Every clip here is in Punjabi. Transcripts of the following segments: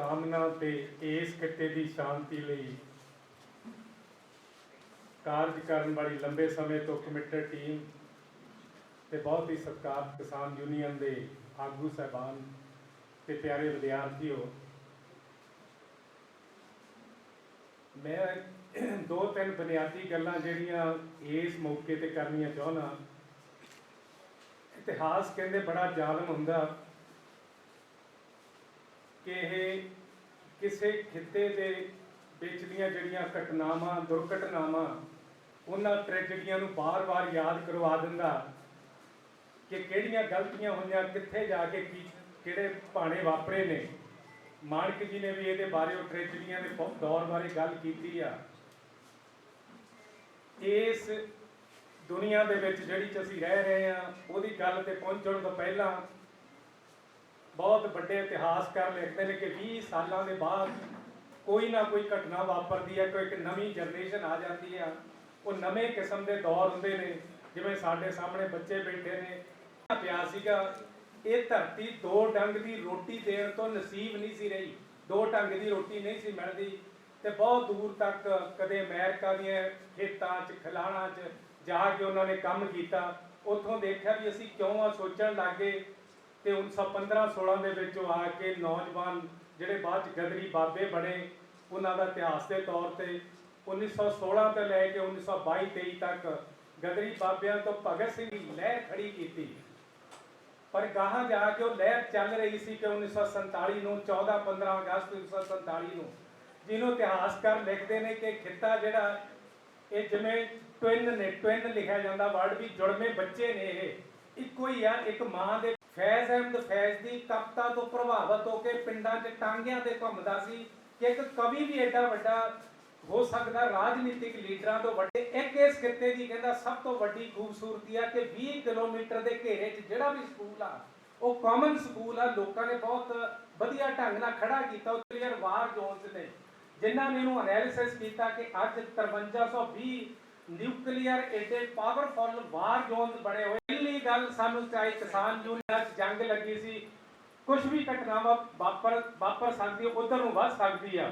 ਕਾਮਨਾ ਤੇ ਇਸ ਖਿੱਤੇ ਦੀ ਸ਼ਾਂਤੀ ਲਈ ਕਾਰਜ ਕਰਨ ਵਾਲੀ ਲੰਬੇ ਸਮੇਂ ਤੋਂ ਕਮਿਟਡ ਟੀਮ ਤੇ ਬਹੁਤ ਹੀ ਸਤਿਕਾਰ ਕਿਸਾਨ ਯੂਨੀਅਨ ਦੇ ਆਗੂ ਸਹਿਬਾਨ ਤੇ ਪਿਆਰੇ ਵਿਦਿਆਰਥੀਓ, ਮੈਂ ਦੋ ਤਿੰਨ ਬੁਨਿਆਦੀ ਗੱਲਾਂ ਜਿਹੜੀਆਂ ਇਸ ਮੌਕੇ ਤੇ ਕਰਨੀਆਂ ਚਾਹੁੰਦਾ, ਇਤਿਹਾਸ ਕਹਿੰਦੇ ਬੜਾ ਜ਼ਾਲਮ ਹੁੰਦਾ ਕਿ ਇਹ ਕਿਸੇ ਖਿੱਤੇ ਦੇ ਵਿੱਚ ਦੀਆਂ ਜਿਹੜੀਆਂ ਘਟਨਾਵਾਂ, ਦੁਰਘਟਨਾਵਾਂ, ਉਹਨਾਂ ਟ੍ਰੈਜਡੀਆਂ ਨੂੰ ਬਾਰ-ਬਾਰ ਯਾਦ ਕਰਵਾ ਦਿੰਦਾ ਕਿ ਕਿਹੜੀਆਂ ਗਲਤੀਆਂ ਹੋਈਆਂ, ਕਿੱਥੇ ਜਾ ਕੇ ਕੀ, ਕਿਹੜੇ ਭਾਣੇ ਵਾਪਰੇ ਨੇ। ਮਾਨਕ ਜੀ ਨੇ ਵੀ ਇਹਦੇ ਬਾਰੇ ਉਹ ਟ੍ਰੈਜਡੀਆਂ ਦੇ ਬਹੁਤ ਦੌਰ ਬਾਰੇ ਗੱਲ ਕੀਤੀ ਆ। ਇਸ ਦੁਨੀਆ ਦੇ ਵਿੱਚ ਜਿਹੜੀ ਚ ਅਸੀਂ ਰਹਿ ਰਹੇ ਆ ਉਹਦੀ ਗੱਲ ਤੇ ਪਹੁੰਚਣ ਤੋਂ ਪਹਿਲਾਂ ਬਹੁਤ ਵੱਡੇ ਇਤਿਹਾਸਕਾਰ ਲਿਖਦੇ ਨੇ ਕਿ 20 ਸਾਲਾਂ ਦੇ ਬਾਅਦ ਕੋਈ ਨਾ ਕੋਈ ਘਟਨਾ ਵਾਪਰਦੀ ਹੈ, ਕੋਈ ਇੱਕ ਨਵੀਂ ਜਨਰੇਸ਼ਨ ਆ ਜਾਂਦੀ ਹੈ ਉਹ ਨਵੇਂ ਕਿਸਮ ਦੇ ਦੌਰ ਹੁੰਦੇ ਨੇ, ਜਿਵੇਂ ਸਾਡੇ ਸਾਹਮਣੇ ਬੱਚੇ ਬੈਠੇ ਨੇ। ਪਿਆ ਸੀਗਾ, ਇਹ ਧਰਤੀ ਦੋ ਡੰਗ ਦੀ ਰੋਟੀ ਦੇਣ ਤੋਂ ਨਸੀਬ ਨਹੀਂ ਸੀ ਰਹੀ। ਦੋ ਡੰਗ ਦੀ ਰੋਟੀ ਨਹੀਂ ਸੀ ਮਿਲਦੀ ਤੇ ਬਹੁਤ ਦੂਰ ਤੱਕ ਕਦੇ ਅਮਰੀਕਾ ਦੀਆਂ ਖੇਤਾਂ 'ਚ ਖਲਾਣਾ 'ਚ ਜਾ ਕੇ ਉਹਨਾਂ ਨੇ ਕੰਮ ਕੀਤਾ। ਉੱਥੋਂ ਦੇਖਿਆ ਵੀ ਅਸੀਂ ਕਿਉਂ ਆ ਸੋਚਣ ਲੱਗੇ ਤੇ 1915 16 ਦੇ ਵਿੱਚ ਉਹ ਆ ਕੇ ਨੌਜਵਾਨ ਜਿਹੜੇ ਬਾਅਦ ਚ ਗਦਰੀ ਬਾਬੇ ਬਣੇ, ਉਹਨਾਂ ਦਾ ਇਤਿਹਾਸ ਦੇ ਤੌਰ ਤੇ 1916 ਤੋਂ ਲੈ ਕੇ 1922 23 ਤੱਕ ਗਦਰੀ ਬਾਬਿਆਂ ਤੋਂ ਭਗਤ ਸਿੰਘ ਦੀ ਲਹਿਰ ਖੜੀ ਕੀਤੀ। ਪਰ ਗਾਹਾਂ ਜਾ ਕੇ ਉਹ ਲਹਿਰ ਚੱਲ ਰਹੀ ਸੀ ਕਿ 1947 ਨੂੰ 14 15 ਅਗਸਤ 1947 ਨੂੰ, ਜਿਹਨੂੰ ਇਤਿਹਾਸਕਾਰ ਲਿਖਦੇ ਨੇ ਕਿ ਖਿੱਤਾ ਜਿਹੜਾ, ਇਹ ਜਿਵੇਂ ਟਵਿਨ ਨੇ, ਟਵਿਨ ਲਿਖਿਆ ਜਾਂਦਾ, ਵਰਡ ਵੀ ਜੁੜਵੇਂ ਬੱਚੇ ਨੇ ਇਹ। ਇੱਕੋ ਹੀ ਆ, ਇੱਕ ਮਾਂ ਦੇ ਫੈਜ਼ ਅਹਿਮਦ ਫੈਜ਼ ਦੀ ਕਵਿਤਾ ਤੋਂ ਪ੍ਰਭਾਵਿਤ ਹੋ ਕੇ ਪਿੰਡਾਂ 'ਚ ਟਾਂਗਿਆਂ ਤੇ ਘੁੰਮਦਾ ਸੀ ਕਿ ਇੱਕ ਕਵੀ ਵੀ ਐਡਾ ਵੱਡਾ ਹੋ ਸਕਦਾ ਰਾਜਨੀਤਿਕ ਲੀਡਰਾਂ ਤੋਂ ਵੱਡੇ। ਇੱਕ ਇਸ ਖਿੱਤੇ ਦੀ ਕਹਿੰਦਾ ਸਭ ਤੋਂ ਵੱਡੀ ਖੂਬਸੂਰਤੀ ਆ ਕਿ 20 ਕਿਲੋਮੀਟਰ ਦੇ ਘੇਰੇ 'ਚ ਜਿਹੜਾ ਵੀ ਸਕੂਲ ਆ, ਉਹ ਕਾਮਨ ਸਕੂਲ ਆ। ਲੋਕਾਂ ਨੇ ਬਹੁਤ ਵਧੀਆ ਢੰਗ ਨਾਲ ਖੜਾ ਕੀਤਾ ਉਹ ਕਲੀਅਰ ਵਾਰ ਜ਼ੋਨਸ ਨੇ ਜਿਨ੍ਹਾਂ ਨੇ ਇਹਨੂੰ ਐਨਾਲਿਸਿਸ ਕੀਤਾ ਕਿ ਅੱਜ 5320 ਨਿਊਕਲੀਅਰ ਏਡੇ ਪਾਵਰਫੁਲ ਵਾਰ ਜ਼ੋਨਸ ਬਣੇ ਹੋਏ। ਪਹਿਲੀ ਗੱਲ ਸਾਨੂੰ ਚਾਹੇ ਕਿਸਾਨ ਯੂਨੀਅਨ ਜੰਗ ਲੱਗੀ ਸੀ। ਕੁਝ ਵੀ ਘਟਨਾਵਾਂ ਵਾਪਰ ਵਾਪਰ ਸਕਦੀ, ਉਧਰ ਨੂੰ ਵੱਧ ਸਕਦੀ ਆ।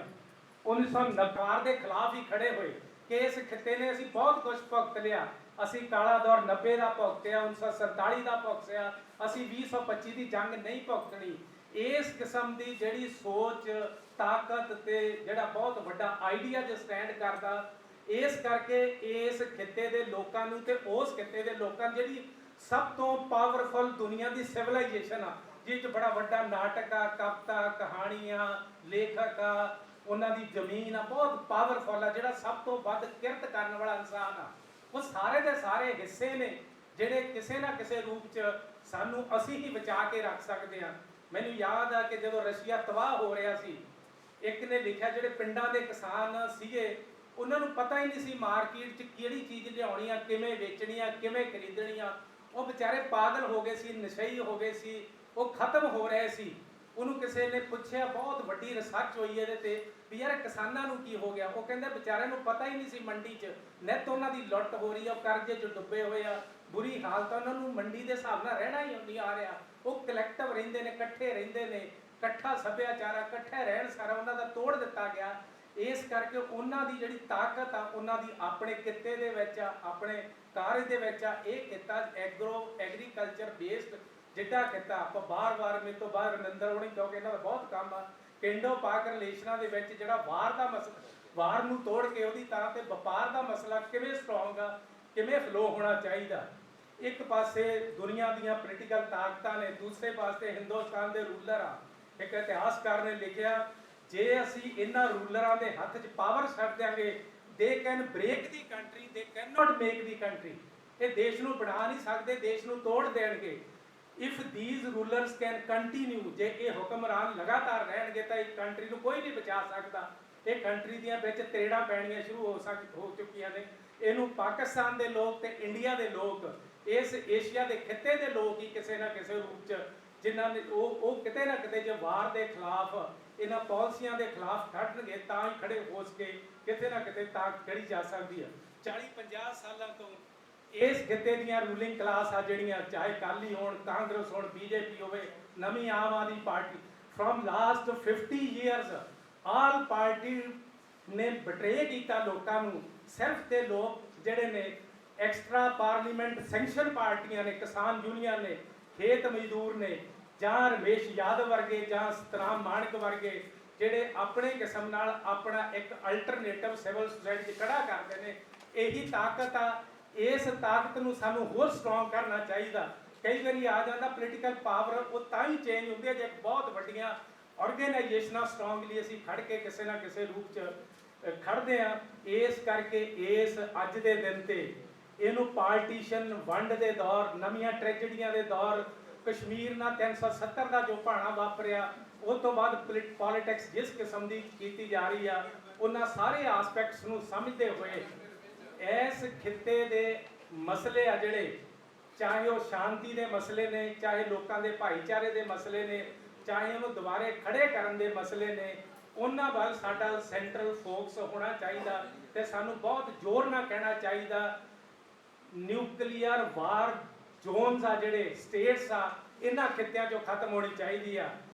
1990 ਦੇ ਖਿਲਾਫ ਹੀ ਖੜੇ ਹੋਏ। ਕਿ ਇਸ ਖਿੱਤੇ ਨੇ, ਅਸੀਂ ਬਹੁਤ ਕੁਝ ਭੁਗਤ ਲਿਆ। ਅਸੀਂ ਕਾਲਾ ਦੌਰ 90 ਦਾ ਭੁਗਤਿਆ 1947 ਦਾ ਭੁਗਤਿਆ। ਅਸੀਂ 2025 ਦੀ ਜੰਗ ਨਹੀਂ ਭੁਗਤਣੀ। ਇਸ ਕਿਸਮ ਦੀ ਜਿਹੜੀ ਸੋਚ, ਤਾਕਤ ਤੇ ਜਿਹੜਾ ਬਹੁਤ ਵੱਡਾ ਆਈਡੀਆ ਜੇ ਸਟੈਂਡ ਕਰਦਾ ਇਸ ਕਰਕੇ ਇਸ ਖਿੱਤੇ ਦੇ ਲੋਕਾਂ ਨੂੰ ਤੇ ਉਸ ਖਿੱਤੇ ਦੇ ਲੋਕਾਂ ਨੂੰ ਜਿਹੜੀ ਸਭ ਤੋਂ ਪਾਵਰਫੁਲ ਦੁਨੀਆ ਦੀ ਸਿਵਲਾਈਜੇਸ਼ਨ ਆ, ਜਿਹ ਚ ਬੜਾ ਵੱਡਾ ਨਾਟਕ ਆ, ਕਵਿਤਾ, ਕਹਾਣੀਆਂ, ਲੇਖਕ ਆ, ਉਹਨਾਂ ਦੀ ਜ਼ਮੀਨ ਆ, ਬਹੁਤ ਪਾਵਰਫੁਲ ਆ, ਜਿਹੜਾ ਸਭ ਤੋਂ ਵੱਧ ਕਿਰਤ ਕਰਨ ਵਾਲਾ ਇਨਸਾਨ ਆ। ਉਹ ਸਾਰੇ ਦੇ ਸਾਰੇ ਹਿੱਸੇ ਨੇ, ਜਿਹੜੇ ਕਿਸੇ ਨਾ ਕਿਸੇ ਰੂਪ ਚ ਸਾਨੂੰ ਅਸੀਂ ਹੀ ਬਚਾ ਕੇ ਰੱਖ ਸਕਦੇ ਆ। ਮੈਨੂੰ ਯਾਦ ਆ ਕਿ ਜਦੋਂ ਰਸ਼ੀਆ ਤਬਾਹ ਹੋ ਰਿਹਾ ਸੀ, ਇੱਕ ਨੇ ਲਿਖਿਆ ਜਿਹੜੇ ਪਿੰਡਾਂ ਦੇ ਕਿਸਾਨ ਸੀਗੇ ਉਹਨਾਂ ਨੂੰ ਪਤਾ ਹੀ ਨਹੀਂ ਸੀ ਮਾਰਕੀਟ 'ਚ ਕਿਹੜੀ ਚੀਜ਼ ਲਿਆਉਣੀ ਆ, ਕਿਵੇਂ ਵੇਚਣੀ ਆ, ਕਿਵੇਂ ਖਰੀਦਣੀ ਆ। ਉਹ ਵਿਚਾਰੇ ਪਾਗਲ ਹੋ ਗਏ ਸੀ, ਨਸ਼ਈ ਹੋ ਗਏ ਸੀ, ਉਹ ਖਤਮ ਹੋ ਰਹੇ ਸੀ। ਉਹਨੂੰ ਕਿਸੇ ਨੇ ਪੁੱਛਿਆ, ਬਹੁਤ ਵੱਡੀ ਰਿਸਰਚ ਹੋਈ ਇਹਦੇ ਤੇ ਵੀ ਯਾਰ ਕਿਸਾਨਾਂ ਨੂੰ ਕੀ ਹੋ ਗਿਆ? ਉਹ ਕਹਿੰਦੇ ਵਿਚਾਰਿਆਂ ਨੂੰ ਪਤਾ ਹੀ ਨਹੀਂ ਸੀ ਮੰਡੀ 'ਚ। ਨਿੱਤ ਉਹਨਾਂ ਦੀ ਲੁੱਟ ਹੋ ਰਹੀ ਆ, ਉਹ ਕਰਜ਼ੇ 'ਚ ਡੁੱਬੇ ਹੋਏ ਆ। ਬੁਰੀ ਹਾਲਤ ਉਹਨਾਂ ਨੂੰ ਮੰਡੀ ਦੇ ਹਿਸਾਬ ਨਾਲ ਰਹਿਣਾ ਹੀ ਹੁੰਦੀ ਆ ਰਿਹਾ। ਉਹ ਕਲੈਕਟਿਵ ਰਹਿੰਦੇ ਨੇ, ਇਕੱਠੇ ਰਹਿੰਦੇ ਨੇ, ਇਕੱਠਾ ਸੱਭਿਆਚਾਰ ਇਕੱਠੇ ਰਹਿਣ ਸਾਰਾ ਉਹਨਾਂ ਦਾ ਤੋੜ ਦਿੱਤਾ ਗਿਆ। ਇਸ ਕਰਕੇ ਉਹਨਾਂ ਦੀ ਜਿਹੜੀ ਤਾਕਤ ਆ, ਉਹਨਾਂ ਦੀ ਆਪਣੇ ਕਿੱਤੇ ਦੇ ਵਿੱਚ ਆ, ਆਪਣੇ ਕਾਰਜ ਦੇ ਵਿੱਚ ਆ, ਇਹ ਕਿੱਤਾ ਐਗਰੋ ਐਗਰੀਕਲਚਰ ਬੇਸਡ ਜਿੱਡਾ ਕਿੱਤਾ ਆਪਾਂ ਬਾਰ-ਬਾਰ ਮੇਰੇ ਤੋਂ ਬਾਹਰ ਰਮਿੰਦਰ ਹੋਣੀ ਕਿਉਂਕਿ ਇਹਨਾਂ ਦਾ ਬਹੁਤ ਕੰਮ ਆ, ਪਿੰਡੋ ਪਾਕ ਰਿਲੇਸ਼ਨਾਂ ਦੇ ਵਿੱਚ ਜਿਹੜਾ ਵਾਰ ਦਾ ਮਸਲਾ ਵਾਰ ਨੂੰ ਤੋੜ ਕੇ ਉਹਦੀ ਤਾਂ ਤੇ ਵਪਾਰ ਦਾ ਮਸਲਾ ਕਿਵੇਂ ਸਟਰੋਂਗ ਆ, ਕਿਵੇਂ ਫਲੋ ਹੋਣਾ ਚਾਹੀਦਾ। ਇੱਕ ਪਾਸੇ ਦੁਨੀਆ ਦੀਆਂ ਪੋਲੀਟੀਕਲ ਤਾਕਤਾਂ ਨੇ, ਦੂਸਰੇ ਪਾਸੇ ਹਿੰਦੁਸਤਾਨ ਦੇ ਰੂਲਰ ਆ, ਇੱਕ ਇਤਿਹਾਸਕਾਰ ਨੇ ਲਿਖਿਆ ਜੇ ਅਸੀਂ ਇਹਨਾਂ ਰੂਲਰਾਂ ਦੇ ਹੱਥ 'ਚ ਪਾਵਰ ਛੱਡ ਦਿਆਂਗੇ they can break the country they can not make the country ਇਹ ਦੇਸ਼ ਨੂੰ ਬਣਾ ਨਹੀਂ ਸਕਦੇ, ਦੇਸ਼ ਨੂੰ ਤੋੜ ਦੇਣਗੇ। If these rulers can continue ਜੇ ਇਹ ਹੁਕਮਰਾਨ ਲਗਾਤਾਰ ਰਹਿਣਗੇ, ਤਾਂ ਇਹ ਕੰਟਰੀ ਨੂੰ ਕੋਈ ਨਹੀਂ ਬਚਾ ਸਕਦਾ। ਇਹ ਕੰਟਰੀ ਦੀਆਂ ਵਿੱਚ ਤਰੇੜਾਂ ਪੈਣੀਆਂ ਸ਼ੁਰੂ ਹੋ ਸਕ, ਹੋ ਚੁੱਕੀਆਂ ਨੇ। ਇਹਨੂੰ ਪਾਕਿਸਤਾਨ ਦੇ ਲੋਕ ਤੇ ਇੰਡੀਆ ਦੇ ਲੋਕ, ਇਸ ਏਸ਼ੀਆ ਦੇ ਖਿੱਤੇ ਦੇ ਲੋਕ ਹੀ ਕਿਸੇ ਨਾ ਕਿਸੇ ਰੂਪ 'ਚ, ਜਿਨ੍ਹਾਂ ਨੇ ਉਹ ਉਹ ਕਿਤੇ ਨਾ ਕਿਤੇ ਜੇ ਵਾਰ ਦੇ ਖਿਲਾਫ ਇਹਨਾਂ ਪਾਲਿਸੀਆਂ ਦੇ ਖਿਲਾਫ ਖੜਨਗੇ ਤਾਂ ਹੀ ਖੜੇ ਹੋ ਸਕੇ, ਕਿਤੇ ਨਾ ਕਿਤੇ ਤਾਂ ਖੜੀ ਜਾ ਸਕਦੀ ਹੈ 40 50 ਸਾਲਾਂ ਤੋਂ ਇਸ ਖਿੱਤੇ ਦੀਆਂ ਰੂਲਿੰਗ ਕਲਾਸ ਆ ਜਿਹੜੀਆਂ, ਚਾਹੇ ਕਾਲੀ ਹੋਣ, ਕਾਂਗਰਸ ਹੋਣ, ਬੀਜੇਪੀ ਹੋਵੇ, ਨਵੀਂ Aam Aadmi party, from last 50 years, all party ਨੇ ਬਟਰੇ ਕੀਤਾ ਲੋਕਾਂ ਨੂੰ, ਸਿਰਫ ਤੇ ਲੋਕ ਜਿਹੜੇ ਨੇ ਐਕਸਟਰਾ ਪਾਰਲੀਮੈਂਟ ਸੈਂਕਸ਼ਨ ਪਾਰਟੀਆਂ ਨੇ, ਕਿਸਾਨ ਯੂਨੀਅਨ ਨੇ, ਖੇਤ ਮਜ਼ਦੂਰ ਨੇ ਜਾਂ ਰਮੇਸ਼ ਯਾਦਵ ਵਰਗੇ ਜਾਂ ਸਤਰਾਮ ਮਾਨਕ ਵਰਗੇ ਜਿਹੜੇ ਆਪਣੇ ਕਿਸਮ ਨਾਲ ਆਪਣਾ ਇੱਕ ਅਲਟਰਨੇਟਿਵ ਸਿਵਲ ਸੁਸਾਇਟੀ 'ਚ ਖੜਾ ਕਰਦੇ ਨੇ ਇਹੀ ਤਾਕਤ ਆ ਇਸ ਤਾਕਤ ਨੂੰ ਸਾਨੂੰ ਹੋਰ ਸਟਰੋਂਗ ਕਰਨਾ ਚਾਹੀਦਾ। ਕਈ ਵਾਰੀ ਆ ਜਾਂਦਾ ਪੋਲੀਟੀਕਲ ਪਾਵਰ ਉਹ ਤਾਂ ਹੀ ਚੇਂਜ ਹੁੰਦੀ ਹੈ ਜੇ ਬਹੁਤ ਵੱਡੀਆਂ ਆਰਗੇਨਾਈਜੇਸ਼ਨਾਂ ਸਟਰੋਂਗਲੀ ਅਸੀਂ ਖੜ ਕੇ ਕਿਸੇ ਨਾ ਕਿਸੇ ਰੂਪ 'ਚ ਅ, ਖੜਦੇ ਆ ਇਸ ਕਰਕੇ ਇਸ ਅੱਜ ਦੇ ਦਿਨ ਤੇ ਇਹਨੂੰ ਪਾਰਟੀਸ਼ਨ ਵੰਡ ਦੇ ਦੌਰ ਨਵੀਆਂ ਟ੍ਰੈਜੇਡੀਆਂ ਦੇ ਦੌਰ ਕਸ਼ਮੀਰ ਨਾਲ 370 ਦਾ ਜੋ ਭਾਣਾ ਵਾਪਰਿਆ ਉਸ ਤੋਂ ਬਾਅਦ ਪੋਲਿਟਿਕਸ ਜਿਸ ਕਿਸਮ ਦੀ ਕੀਤੀ ਜਾ ਰਹੀ ਆ, ਉਹਨਾਂ ਸਾਰੇ ਆਸਪੈਕਟਸ ਨੂੰ ਸਮਝਦੇ ਹੋਏ ਇਸ ਖਿੱਤੇ ਦੇ ਮਸਲੇ ਆ ਜਿਹੜੇ, ਚਾਹੇ ਉਹ ਸ਼ਾਂਤੀ ਦੇ ਮਸਲੇ ਨੇ, ਚਾਹੇ ਲੋਕਾਂ ਦੇ ਭਾਈਚਾਰੇ ਦੇ ਮਸਲੇ ਨੇ, ਚਾਹੇ ਉਹਨੂੰ ਦੁਬਾਰੇ ਖੜੇ ਕਰਨ ਦੇ ਮਸਲੇ ਨੇ, ਉਹਨਾਂ ਵੱਲ ਸਾਡਾ ਸੈਂਟਰਲ ਫੋਕਸ ਹੋਣਾ ਚਾਹੀਦਾ ਤੇ ਸਾਨੂੰ ਬਹੁਤ ਜ਼ੋਰ ਨਾਲ ਕਹਿਣਾ ਚਾਹੀਦਾ ਨਿਊਕਲੀਅਰ ਵਾਰ ਜ਼ੋਨਸ ਆ ਜਿਹੜੇ ਸਟੇਟਸ ਆ ਇਹਨਾਂ ਖਿੱਤਿਆਂ ਚੋਂ ਖਤਮ ਹੋਣੀ ਚਾਹੀਦੀ ਆ।